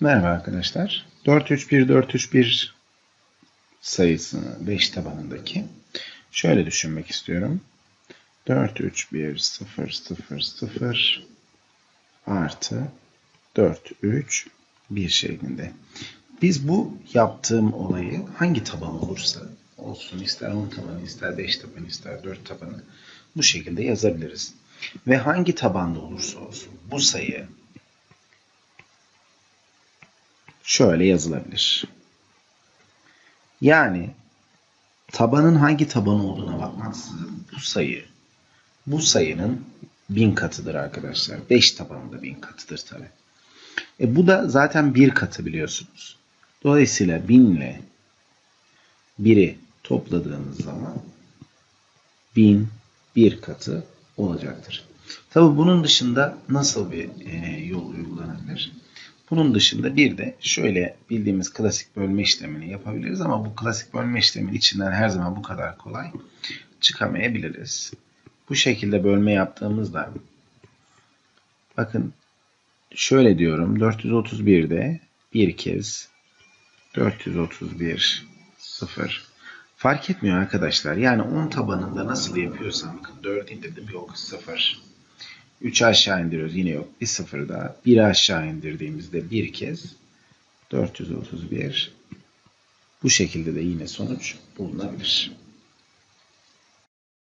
Merhaba arkadaşlar. 431 431 sayısını 5 tabanındaki şöyle düşünmek istiyorum. 431 0 0 0 artı 4 3 1 şeklinde. Biz bu yaptığım olayı hangi taban olursa olsun ister 10 tabanı ister 5 tabanı ister 4 tabanı bu şekilde yazabiliriz. Ve hangi tabanda olursa olsun bu sayı şöyle yazılabilir. Yani tabanın hangi taban olduğuna bakmaksızın bu sayı bu sayının bin katıdır arkadaşlar. 5 tabanında bin katıdır tabi. E bu da zaten bir katı biliyorsunuz. Dolayısıyla 1000 ile 1'i topladığınız zaman 1000 bir katı olacaktır. Tabi bunun dışında nasıl bir e? Bunun dışında bir de şöyle bildiğimiz klasik bölme işlemini yapabiliriz ama bu klasik bölme işleminin içinden her zaman bu kadar kolay çıkamayabiliriz. Bu şekilde bölme yaptığımızda bakın şöyle diyorum 431'de bir kez 431 0 fark etmiyor arkadaşlar. Yani 10 tabanında nasıl yapıyorsam 4 indirdim yok 0 3 aşağı indiriyoruz. Yine yok. Bir 0 daha 1 aşağı indirdiğimizde bir kez 431 bu şekilde de yine sonuç bulunabilir.